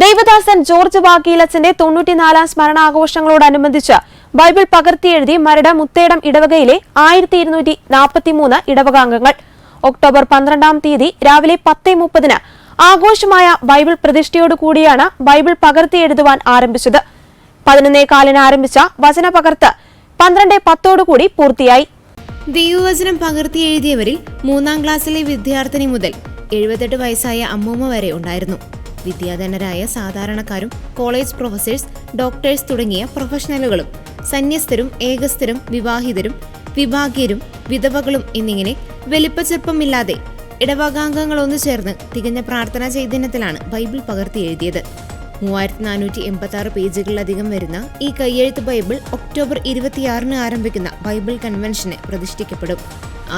ദൈവദാസൻ ജോർജ് വാക്കീലച്ചന്റെ തൊണ്ണൂറ്റിനാലാം സ്മരണാഘോഷങ്ങളോടനുബന്ധിച്ച് ബൈബിൾ പകർത്തിയെഴുതി മരട മുത്തേടം ഇടവകയിലെ ആയിരത്തി ഇരുന്നൂറ്റി നാൽപ്പത്തിമൂന്ന് ഇടവകാംഗങ്ങൾ. ഒക്ടോബർ പന്ത്രണ്ടാം തീയതി രാവിലെ പത്ത് മുപ്പതിന് ആഘോഷമായ ബൈബിൾ പ്രതിഷ്ഠയോടുകൂടിയാണ് ബൈബിൾ പകർത്തിയെഴുതുവാൻ ആരംഭിച്ചത്. പതിനൊന്നേ കാലിന് ആരംഭിച്ച വചന പകർത്ത് പന്ത്രണ്ട് പത്തോടുകൂടി പൂർത്തിയായി. ദൈവവചനം പകർത്തി എഴുതിയവരിൽ മൂന്നാം ക്ലാസ്സിലെ വിദ്യാർത്ഥിനി മുതൽ എഴുപത്തെട്ട് വയസ്സായ അമ്മൂമ്മ വരെ ഉണ്ടായിരുന്നു. വിദ്യാധനരായ സാധാരണക്കാരും കോളേജ് പ്രൊഫസേഴ്സ് ഡോക്ടേഴ്സ് തുടങ്ങിയ പ്രൊഫഷണലുകളും സന്യസ്തരും ഏകസ്ഥരും വിവാഹിതരും വിഭാഗീയരും വിധവകളും എന്നിങ്ങനെ വലിപ്പച്ചെറുപ്പമില്ലാതെ ഇടവകാംഗങ്ങളൊന്നു ചേർന്ന് തികഞ്ഞ പ്രാർത്ഥനാ ചൈതന്യത്തിലാണ് ബൈബിൾ പകർത്തി എഴുതിയത്. മൂവായിരത്തി നാനൂറ്റി എൺപത്തി ആറ് പേജുകളിലധികം വരുന്ന ഈ കയ്യെഴുത്ത് ബൈബിൾ ഒക്ടോബർ ഇരുപത്തിയാറിന് ആരംഭിക്കുന്ന ബൈബിൾ കൺവെൻഷന് പ്രതിഷ്ഠിക്കപ്പെടും.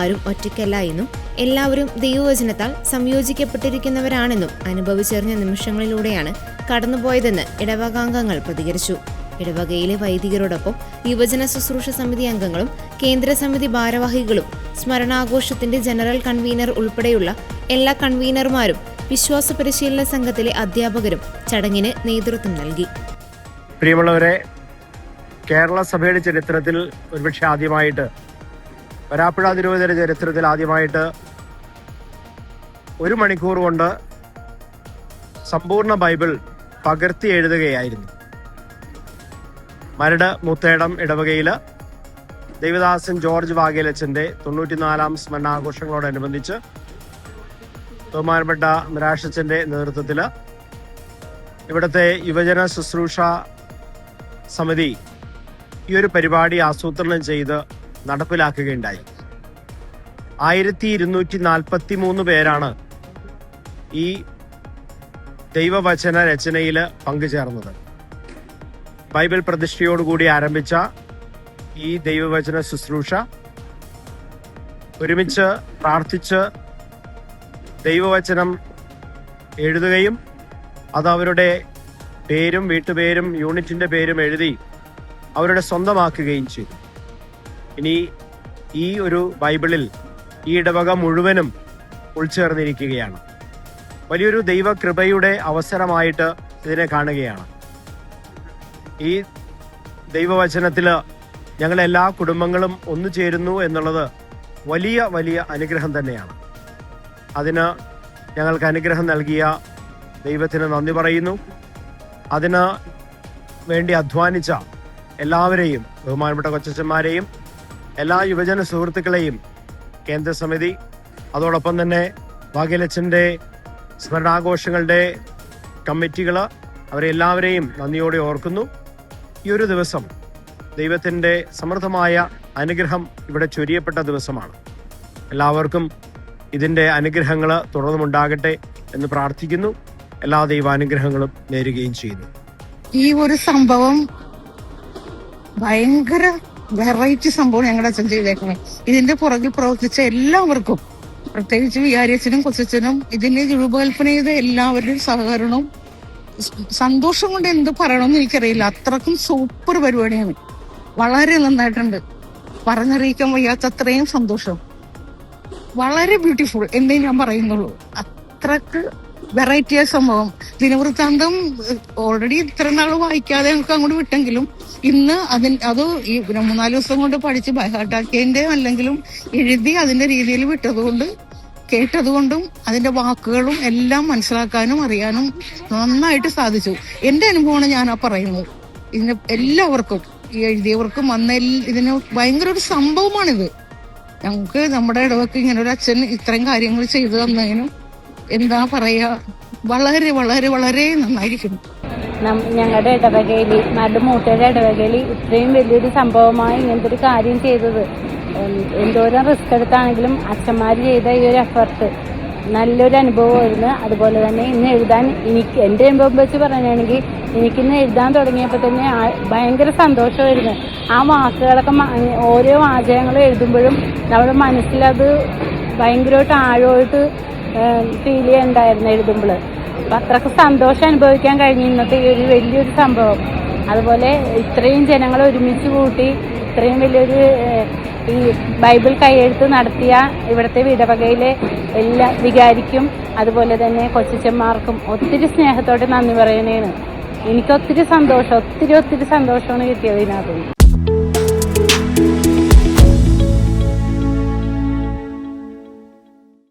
ആരും ഒറ്റയ്ക്കല്ല എന്നും എല്ലാവരും ദൈവവചനത്താൽ സംയോജിക്കപ്പെട്ടിരിക്കുന്നവരാണെന്നും അനുഭവിച്ചെറിഞ്ഞ നിമിഷങ്ങളിലൂടെയാണ് കടന്നുപോയതെന്ന് ഇടവകാംഗങ്ങൾ പ്രതികരിച്ചു. ഇടവകയിലെ വൈദികരോടൊപ്പം യുവജന ശുശ്രൂഷ സമിതി അംഗങ്ങളും കേന്ദ്ര സമിതി ഭാരവാഹികളും സ്മരണാഘോഷത്തിന്റെ ജനറൽ കൺവീനർ ഉൾപ്പെടെയുള്ള എല്ലാ കൺവീനർമാരും വിശ്വാസ പരിശീലന സംഘത്തിലെ അധ്യാപകരും ചടങ്ങിന് നേതൃത്വം നൽകി. പ്രിയമുള്ളവരെ കേരള സഭയുടെ ചരിത്രത്തിൽ ഒരുപക്ഷെ ആദ്യമായിട്ട് വരാപ്പുഴ തിരുവതിയുടെ ചരിത്രത്തിൽ ആദ്യമായിട്ട് ഒരു മണിക്കൂർ കൊണ്ട് സമ്പൂർണ ബൈബിൾ പകർത്തി എഴുതുകയായിരുന്നു. മരട് മുത്തേടം ഇടവകയിൽ ദേവദാസൻ ജോർജ് വാഗേലച്ചന്റെ തൊണ്ണൂറ്റിനാലാം സ്മരണാഘോഷങ്ങളോടനുബന്ധിച്ച് ബഹുമാനപ്പെട്ട മിരാഷച്ചന്റെ നേതൃത്വത്തിൽ ഇവിടുത്തെ യുവജന ശുശ്രൂഷ സമിതി ഈ ഒരു പരിപാടി ആസൂത്രണം ചെയ്ത് നടപ്പിലാക്കുകയുണ്ടായി. ആയിരത്തി ഇരുന്നൂറ്റി നാൽപ്പത്തി മൂന്ന് പേരാണ് ഈ ദൈവവചന രചനയിൽ പങ്കുചേർന്നത്. ബൈബിൾ പ്രതിഷ്ഠയോടുകൂടി ആരംഭിച്ച ഈ ദൈവവചന ശുശ്രൂഷ ഒരുമിച്ച് പ്രാർത്ഥിച്ച് ദൈവവചനം എഴുതുകയും അത് അവരുടെ പേരും വീട്ടുപേരും യൂണിറ്റിന്റെ പേരും എഴുതി അവരുടെ സ്വന്തമാക്കുകയും ചെയ്തു. ഇനി ഈ ഒരു ബൈബിളിൽ ഈ ഇടവക മുഴുവനും ഉൾച്ചേർന്നിരിക്കുകയാണ്. വലിയൊരു ദൈവകൃപയുടെ അവസരമായിട്ട് ഇതിനെ കാണുകയാണ്. ഈ ദൈവവചനത്തിൽ ഞങ്ങളെല്ലാ കുടുംബങ്ങളും ഒന്നു ചേരുന്നു എന്നുള്ളത് വലിയ വലിയ അനുഗ്രഹം തന്നെയാണ്. അതിന് ഞങ്ങൾക്ക് അനുഗ്രഹം നൽകിയ ദൈവത്തിന് നന്ദി പറയുന്നു. അതിന് വേണ്ടി അധ്വാനിച്ച എല്ലാവരെയും ബഹുമാനപ്പെട്ട കൊച്ചന്മാരെയും എല്ലാ യുവജന സുഹൃത്തുക്കളെയും കേന്ദ്ര സമിതി അതോടൊപ്പം തന്നെ ഭാഗ്യലച്ഛന്റെ സ്മരണാഘോഷങ്ങളുടെ കമ്മിറ്റികൾ അവരെല്ലാവരെയും നന്ദിയോടെ ഓർക്കുന്നു. ഈ ഒരു ദിവസം ദൈവത്തിന്റെ സമൃദ്ധമായ അനുഗ്രഹം ഇവിടെ ചൊരിയപ്പെട്ട ദിവസമാണ്. എല്ലാവർക്കും ഇതിന്റെ അനുഗ്രഹങ്ങൾ തുടർന്നുമുണ്ടാകട്ടെ എന്ന് പ്രാർത്ഥിക്കുന്നു. എല്ലാ ദൈവാനുഗ്രഹങ്ങളും നേരുകയും ചെയ്യുന്നു. ഈ ഒരു സംഭവം ഭയങ്കര വെറൈറ്റി സംഭവം ഞങ്ങളുടെ അച്ഛൻ ചെയ്തേക്കുന്നത് ഇതിന്റെ പുറകിൽ പ്രവർത്തിച്ച എല്ലാവർക്കും പ്രത്യേകിച്ച് വികാരിയച്ഛനും കൊച്ചച്ഛനും ഇതിനെ രൂപകൽപ്പന ചെയ്ത എല്ലാവരുടെയും സഹകരണവും സന്തോഷം കൊണ്ട് എന്ത് പറയണമെന്ന് എനിക്കറിയില്ല. അത്രക്കും സൂപ്പർ പരിപാടിയാണ്. വളരെ നന്നായിട്ടുണ്ട്. പറഞ്ഞറിയിക്കാൻ വയ്യാത്ത അത്രയും സന്തോഷം. വളരെ ബ്യൂട്ടിഫുൾ എന്നേ ഞാൻ പറയുന്നുള്ളൂ. അത്രയ്ക്ക് വെറൈറ്റി സംഭവം. ദിനവൃത്താന്തം ഓൾറെഡി ഇത്ര നാൾ വായിക്കാതെ ഞങ്ങൾക്ക് അങ്ങോട്ട് വിട്ടെങ്കിലും ഇന്ന് അതിന് അത് ഈ മൂന്നാൽ ദിവസം കൊണ്ട് പഠിച്ച് ബൈഹാട്ടാക്കിയതിന്റെ അല്ലെങ്കിലും എഴുതി അതിന്റെ രീതിയിൽ വിട്ടതുകൊണ്ട് കേട്ടതുകൊണ്ടും അതിന്റെ വാക്കുകളും എല്ലാം മനസ്സിലാക്കാനും അറിയാനും നന്നായിട്ട് സാധിച്ചു. എന്റെ അനുഭവമാണ് ഞാൻ ആ പറയുന്നത്. ഇതിന് എല്ലാവർക്കും ഈ എഴുതിയവർക്കും വന്ന ഇതിന് ഭയങ്കര ഒരു സംഭവമാണിത്. ഞങ്ങൾക്ക് നമ്മുടെ ഇടവക്ക് ഇങ്ങനെ ഒരു അച്ഛൻ ഇത്രയും കാര്യങ്ങൾ ചെയ്തു തന്നതിനും എന്താ പറയാ വളരെ വളരെ വളരെ നന്നായിരിക്കുന്നു. ഞങ്ങളുടെ ഇടവകയിൽ നടുമൂട്ടയുടെ ഇടവകയിൽ ഇത്രയും വലിയൊരു സംഭവമായി ഇങ്ങനത്തെ ഒരു കാര്യം ചെയ്തത്. എന്തോരം റിസ്ക് എടുത്താണെങ്കിലും അച്ഛന്മാർ ചെയ്ത ഈ ഒരു എഫർട്ട് നല്ലൊരു അനുഭവമായിരുന്നു. അതുപോലെ തന്നെ ഇന്ന് എഴുതാൻ എനിക്ക് എന്റെ അനുഭവം വെച്ച് പറയുകയാണെങ്കിൽ എനിക്കിന്ന് എഴുതാൻ തുടങ്ങിയപ്പോൾ തന്നെ ഭയങ്കര സന്തോഷമായിരുന്നു. ആ വാക്കുകളൊക്കെ ഓരോ വാചകങ്ങളും എഴുതുമ്പോഴും നമ്മുടെ മനസ്സിലത് ഭയങ്കരമായിട്ട് ആഴമായിട്ട് ഫീൽ ചെയ്യണ്ടായിരുന്നു എഴുതുമ്പോൾ അപ്പം അത്രയ്ക്ക് സന്തോഷം അനുഭവിക്കാൻ കഴിഞ്ഞു ഇന്നത്തെ ഈ ഒരു വലിയൊരു സംഭവം. അതുപോലെ ഇത്രയും ജനങ്ങൾ ഒരുമിച്ച് കൂട്ടി ഇത്രയും വലിയൊരു ഈ ബൈബിൾ കൈയെഴുത്ത് നടത്തിയ ഇവിടുത്തെ വിടവകയിലെ എല്ലാ വികാരിക്കും അതുപോലെ തന്നെ കൊച്ചച്ചന്മാർക്കും ഒത്തിരി സ്നേഹത്തോടെ നന്ദി പറയണേണ്. എനിക്ക് ഒത്തിരി സന്തോഷം ഒത്തിരി ഒത്തിരി സന്തോഷമാണ് കിട്ടിയത് ഇതിനകത്തുനിന്ന്